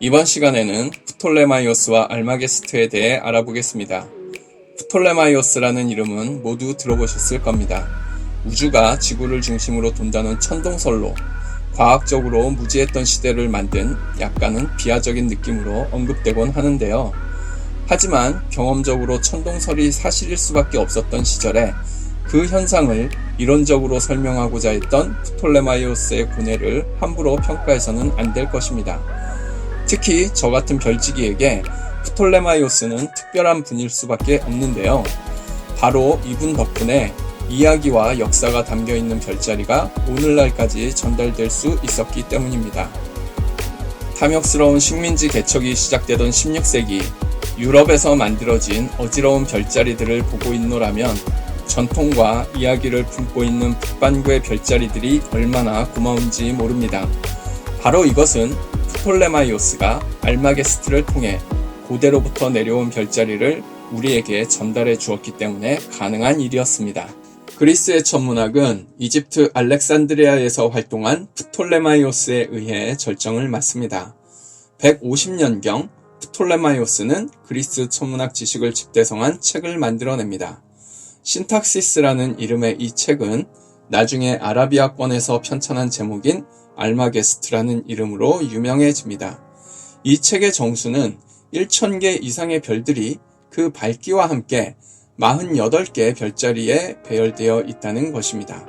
이번 시간에는 프톨레마이오스와 알마게스트에 대해 알아보겠습니다. 프톨레마이오스라는 이름은 모두 들어보셨을 겁니다. 우주가 지구를 중심으로 돈다는 천동설로 과학적으로 무지했던 시대를 만든 약간은 비하적인 느낌으로 언급되곤 하는데요. 하지만 경험적으로 천동설이 사실일 수밖에 없었던 시절에 그 현상을 이론적으로 설명하고자 했던 프톨레마이오스의 고뇌를 함부로 평가해서는 안 될 것입니다. 특히 저 같은 별지기에게 프톨레마이오스는 특별한 분일 수밖에 없는데요. 바로 이분 덕분에 이야기와 역사가 담겨 있는 별자리가 오늘날까지 전달될 수 있었기 때문입니다. 탐욕스러운 식민지 개척이 시작되던 16세기 유럽에서 만들어진 어지러운 별자리들을 보고 있노라면 전통과 이야기를 품고 있는 북반구의 별자리들이 얼마나 고마운지 모릅니다. 바로 이것은 프톨레마이오스가 알마게스트를 통해 고대로부터 내려온 별자리를 우리에게 전달해 주었기 때문에 가능한 일이었습니다. 그리스의 천문학은 이집트 알렉산드리아에서 활동한 프톨레마이오스에 의해 절정을 맞습니다. 150년경 프톨레마이오스는 그리스 천문학 지식을 집대성한 책을 만들어냅니다. 신탁시스라는 이름의 이 책은 나중에 아라비아권에서 편찬한 제목인 알마게스트라는 이름으로 유명해집니다. 이 책의 정수는 1000개 이상의 별들이 그 밝기와 함께 48개 별자리에 배열되어 있다는 것입니다.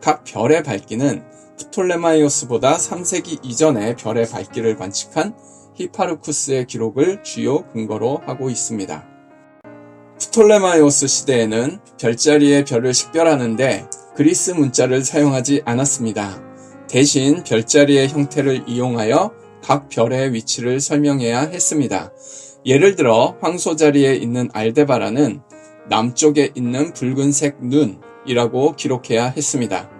각 별의 밝기는 프톨레마이오스보다 3세기 이전의 별의 밝기를 관측한 히파르쿠스의 기록을 주요 근거로 하고 있습니다. 프톨레마이오스 시대에는 별자리의 별을 식별하는데 그리스 문자를 사용하지 않았습니다. 대신 별자리의 형태를 이용하여 각 별의 위치를 설명해야 했습니다. 예를 들어 황소 자리에 있는 알데바라는 남쪽에 있는 붉은색 눈이라고 기록해야 했습니다.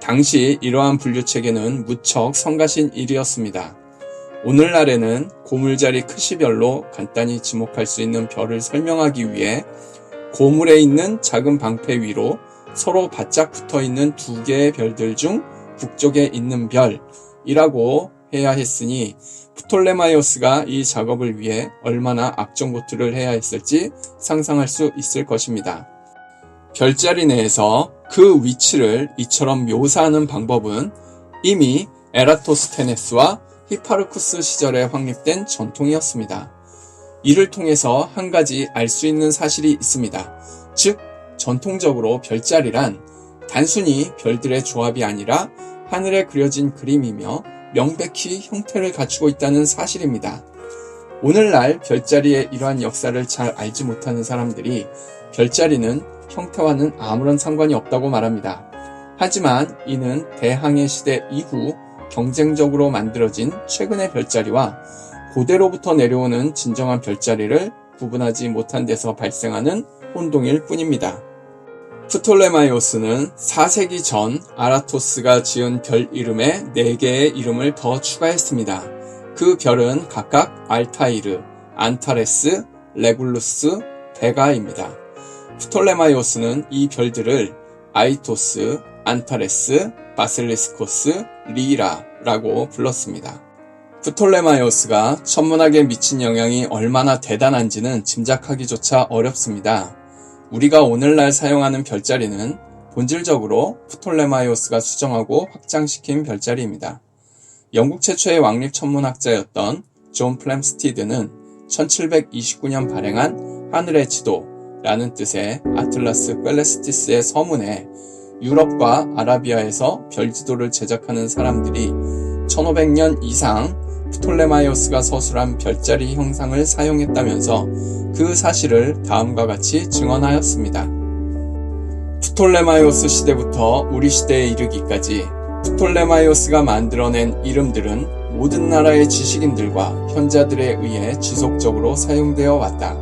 당시 이러한 분류 체계는 무척 성가신 일이었습니다. 오늘날에는 고물자리 크시별로 간단히 지목할 수 있는 별을 설명하기 위해 고물에 있는 작은 방패 위로 서로 바짝 붙어 있는 두 개의 별들 중 북쪽에 있는 별이라고 해야 했으니 프톨레마이오스가 이 작업을 위해 얼마나 악정고투를 해야 했을지 상상할 수 있을 것입니다. 별자리 내에서 그 위치를 이처럼 묘사하는 방법은 이미 에라토스테네스와 히파르쿠스 시절에 확립된 전통이었습니다. 이를 통해서 한 가지 알 수 있는 사실이 있습니다. 즉, 전통적으로 별자리란 단순히 별들의 조합이 아니라 하늘에 그려진 그림이며 명백히 형태를 갖추고 있다는 사실입니다. 오늘날 별자리의 이러한 역사를 잘 알지 못하는 사람들이 별자리는 형태와는 아무런 상관이 없다고 말합니다. 하지만 이는 대항해 시대 이후 경쟁적으로 만들어진 최근의 별자리와 고대로부터 내려오는 진정한 별자리를 구분하지 못한 데서 발생하는 혼동일 뿐입니다. 프톨레마이오스는 4세기 전 아라토스가 지은 별 이름에 4개의 이름을 더 추가했습니다. 그 별은 각각 알타이르, 안타레스, 레굴루스, 베가입니다. 프톨레마이오스는 이 별들을 아이토스, 안타레스, 바실리스코스, 리라라고 불렀습니다. 프톨레마이오스가 천문학에 미친 영향이 얼마나 대단한지는 짐작하기조차 어렵습니다. 우리가 오늘날 사용하는 별자리는 본질적으로 프톨레마이오스가 수정하고 확장시킨 별자리입니다. 영국 최초의 왕립 천문학자였던 존 플램스티드는 1729년 발행한 하늘의 지도라는 뜻의 아틀라스 벨레스티스의 서문에 유럽과 아라비아에서 별지도를 제작하는 사람들이 1500년 이상 프톨레마이오스가 서술한 별자리 형상을 사용했다면서 그 사실을 다음과 같이 증언하였습니다. 프톨레마이오스 시대부터 우리 시대에 이르기까지 프톨레마이오스가 만들어낸 이름들은 모든 나라의 지식인들과 현자들에 의해 지속적으로 사용되어 왔다.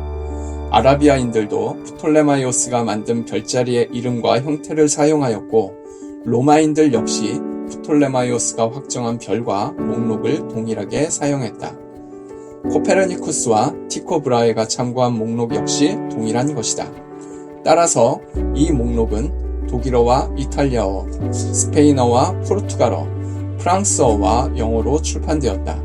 아라비아인들도 프톨레마이오스가 만든 별자리의 이름과 형태를 사용하였고 로마인들 역시 프톨레마이오스가 확정한 별과 목록을 동일하게 사용했다. 코페르니쿠스와 티코 브라헤가 참고한 목록 역시 동일한 것이다. 따라서 이 목록은 독일어와 이탈리아어, 스페인어와 포르투갈어, 프랑스어와 영어로 출판되었다.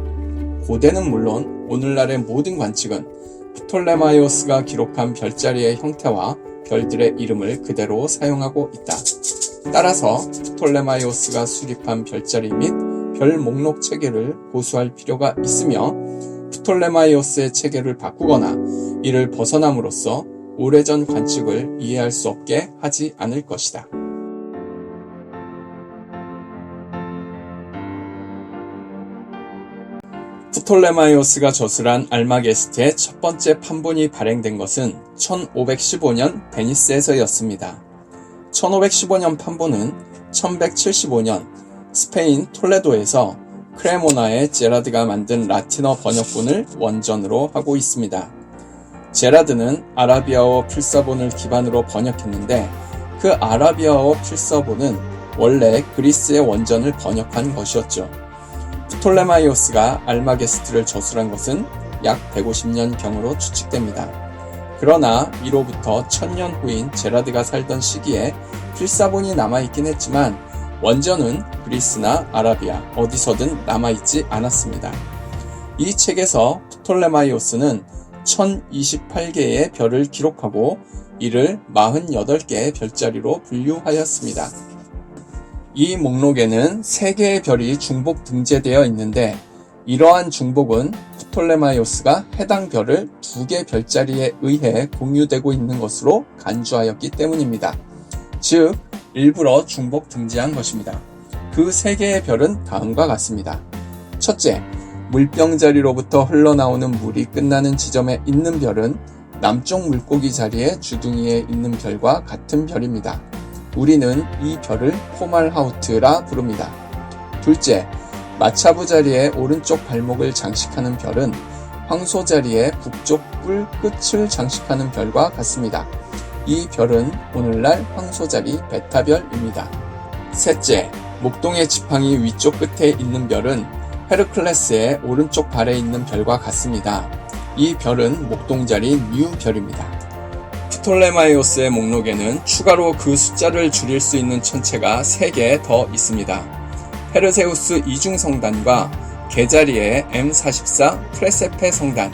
고대는 물론 오늘날의 모든 관측은 프톨레마이오스가 기록한 별자리의 형태와 별들의 이름을 그대로 사용하고 있다. 따라서 프톨레마이오스가 수립한 별자리 및 별 목록 체계를 고수할 필요가 있으며 프톨레마이오스의 체계를 바꾸거나 이를 벗어남으로써 오래전 관측을 이해할 수 없게 하지 않을 것이다. 프톨레마이오스가 저술한 알마게스트의 첫 번째 판본이 발행된 것은 1515년 베니스에서였습니다. 1515년 판본은 1175년 스페인 톨레도에서 크레모나의 제라드가 만든 라틴어 번역본을 원전으로 하고 있습니다. 제라드는 아라비아어 필사본을 기반으로 번역했는데 그 아라비아어 필사본은 원래 그리스의 원전을 번역한 것이었죠. 프톨레마이오스가 알마게스트를 저술한 것은 약 150년경으로 추측됩니다. 그러나 이로부터 천년 후인 제라드가 살던 시기에 필사본이 남아있긴 했지만 원전은 그리스나 아라비아 어디서든 남아있지 않았습니다. 이 책에서 프톨레마이오스는 1028개의 별을 기록하고 이를 48개의 별자리로 분류하였습니다. 이 목록에는 3개의 별이 중복 등재되어 있는데 이러한 중복은 프톨레마이오스가 해당 별을 2개 별자리에 의해 공유되고 있는 것으로 간주하였기 때문입니다. 즉, 일부러 중복 등재한 것입니다. 그 3개의 별은 다음과 같습니다. 첫째, 물병 자리로부터 흘러나오는 물이 끝나는 지점에 있는 별은 남쪽 물고기 자리의 주둥이에 있는 별과 같은 별입니다. 우리는 이 별을 포말하우트라 부릅니다. 둘째, 마차부 자리에 오른쪽 발목을 장식하는 별은 황소 자리에 북쪽 뿔 끝을 장식하는 별과 같습니다. 이 별은 오늘날 황소 자리 베타별입니다. 셋째, 목동의 지팡이 위쪽 끝에 있는 별은 헤르클레스의 오른쪽 발에 있는 별과 같습니다. 이 별은 목동자리 뉴 별입니다. 피톨레마이오스의 목록에는 추가로 그 숫자를 줄일 수 있는 천체가 3개 더 있습니다. 페르세우스 이중 성단과 개자리의 M44 프레세페 성단,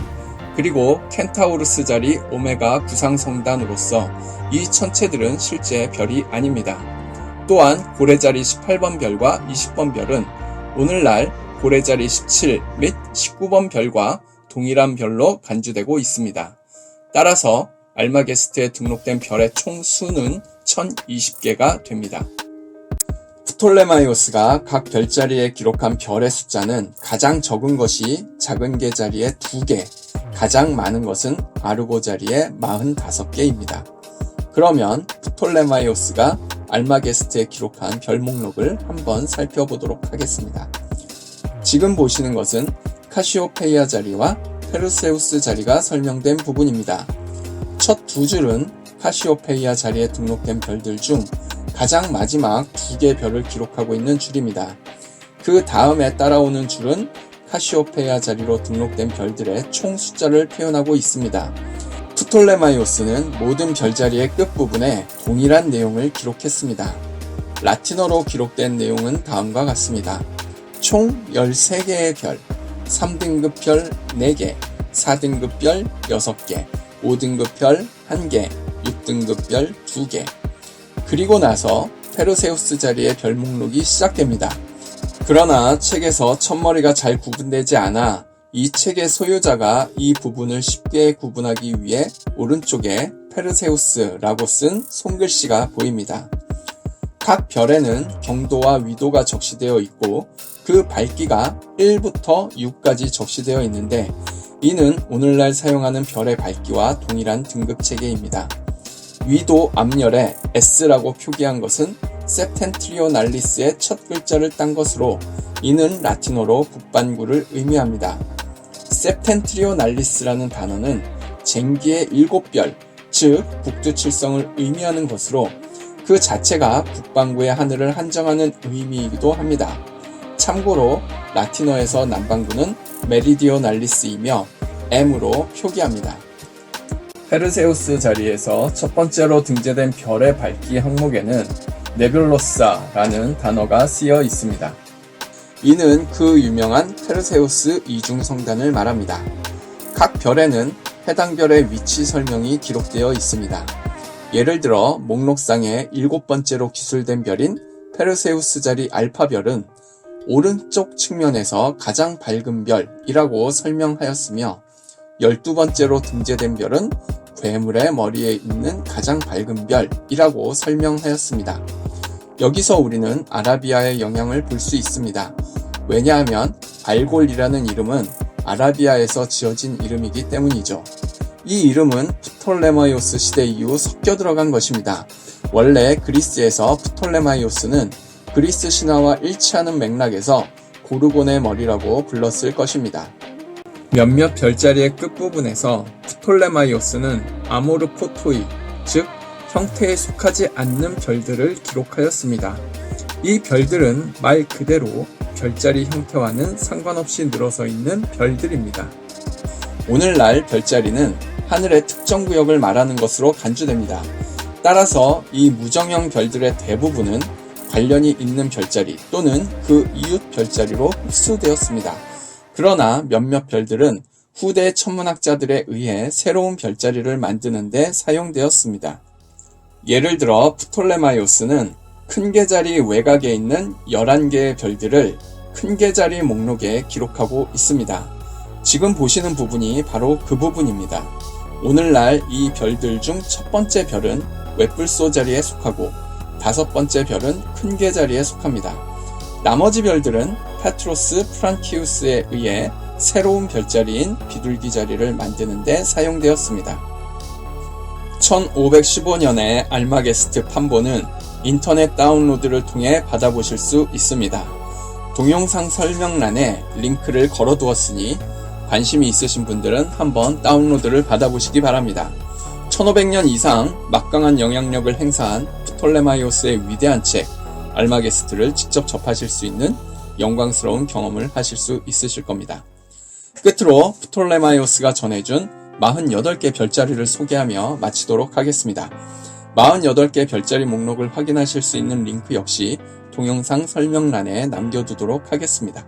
그리고 켄타우루스 자리 오메가 구상 성단으로서 이 천체들은 실제 별이 아닙니다. 또한 고래자리 18번 별과 20번 별은 오늘날 고래자리 17 및 19번 별과 동일한 별로 간주되고 있습니다. 따라서 알마게스트에 등록된 별의 총 수는 1020개가 됩니다. 프톨레마이오스가 각 별자리에 기록한 별의 숫자는 가장 적은 것이 작은 개 자리에 2개, 가장 많은 것은 아르고 자리에 45개입니다. 그러면 프톨레마이오스가 알마게스트에 기록한 별 목록을 한번 살펴보도록 하겠습니다. 지금 보시는 것은 카시오페이아 자리와 페르세우스 자리가 설명된 부분입니다. 첫 두 줄은 카시오페이아 자리에 등록된 별들 중 가장 마지막 두 개 별을 기록하고 있는 줄입니다. 그 다음에 따라오는 줄은 카시오페이아 자리로 등록된 별들의 총 숫자를 표현하고 있습니다. 프톨레마이오스는 모든 별자리의 끝부분에 동일한 내용을 기록했습니다. 라틴어로 기록된 내용은 다음과 같습니다. 총 13개의 별, 3등급 별 4개, 4등급 별 6개, 5등급 별 1개, 6등급 별 2개. 그리고 나서 페르세우스 자리의 별 목록이 시작됩니다. 그러나 책에서 첫머리가 잘 구분되지 않아 이 책의 소유자가 이 부분을 쉽게 구분하기 위해 오른쪽에 페르세우스라고 쓴 손글씨가 보입니다. 각 별에는 경도와 위도가 적시되어 있고 그 밝기가 1부터 6까지 적시되어 있는데 이는 오늘날 사용하는 별의 밝기와 동일한 등급 체계입니다. 위도 앞열에 S라고 표기한 것은 세텐트리오날리스의 첫 글자를 딴 것으로 이는 라틴어로 북반구를 의미합니다. 세텐트리오날리스라는 단어는 쟁기의 일곱 별, 즉 북두칠성을 의미하는 것으로 그 자체가 북반구의 하늘을 한정하는 의미이기도 합니다. 참고로 라틴어에서 남반구는 메리디오날리스이며 M으로 표기합니다. 페르세우스 자리에서 첫 번째로 등재된 별의 밝기 항목에는 네뷸로사라는 단어가 쓰여 있습니다. 이는 그 유명한 페르세우스 이중 성단을 말합니다. 각 별에는 해당 별의 위치 설명이 기록되어 있습니다. 예를 들어 목록상에 일곱 번째로 기술된 별인 페르세우스 자리 알파별은 오른쪽 측면에서 가장 밝은 별이라고 설명하였으며 열두 번째로 등재된 별은 괴물의 머리에 있는 가장 밝은 별이라고 설명하였습니다. 여기서 우리는 아라비아의 영향을 볼 수 있습니다. 왜냐하면 알골이라는 이름은 아라비아에서 지어진 이름이기 때문이죠. 이 이름은 프톨레마이오스 시대 이후 섞여 들어간 것입니다. 원래 그리스에서 프톨레마이오스는 그리스 신화와 일치하는 맥락에서 고르곤의 머리라고 불렀을 것입니다. 몇몇 별자리의 끝부분에서 프톨레마이오스는 아모르포토이, 즉 형태에 속하지 않는 별들을 기록하였습니다. 이 별들은 말 그대로 별자리 형태와는 상관없이 늘어서 있는 별들입니다. 오늘날 별자리는 하늘의 특정 구역을 말하는 것으로 간주됩니다. 따라서 이 무정형 별들의 대부분은 관련이 있는 별자리 또는 그 이웃 별자리로 흡수되었습니다. 그러나 몇몇 별들은 후대 천문학자들에 의해 새로운 별자리를 만드는 데 사용되었습니다. 예를 들어 프톨레마이오스는 큰 계자리 외곽에 있는 11개의 별들을 큰 계자리 목록에 기록하고 있습니다. 지금 보시는 부분이 바로 그 부분입니다. 오늘날 이 별들 중 첫 번째 별은 웹불소 자리에 속하고 다섯 번째 별은 큰 계자리에 속합니다. 나머지 별들은 페트로스 프란키우스에 의해 새로운 별자리인 비둘기 자리를 만드는 데 사용되었습니다. 1515년에 알마게스트 판본은 인터넷 다운로드를 통해 받아보실 수 있습니다. 동영상 설명란에 링크를 걸어두었으니 관심이 있으신 분들은 한번 다운로드를 받아보시기 바랍니다. 1500년 이상 막강한 영향력을 행사한 프톨레마이오스의 위대한 책 알마게스트를 직접 접하실 수 있는 영광스러운 경험을 하실 수 있으실 겁니다. 끝으로 프톨레마이오스가 전해준 48개 별자리를 소개하며 마치도록 하겠습니다. 48개 별자리 목록을 확인하실 수 있는 링크 역시 동영상 설명란에 남겨두도록 하겠습니다.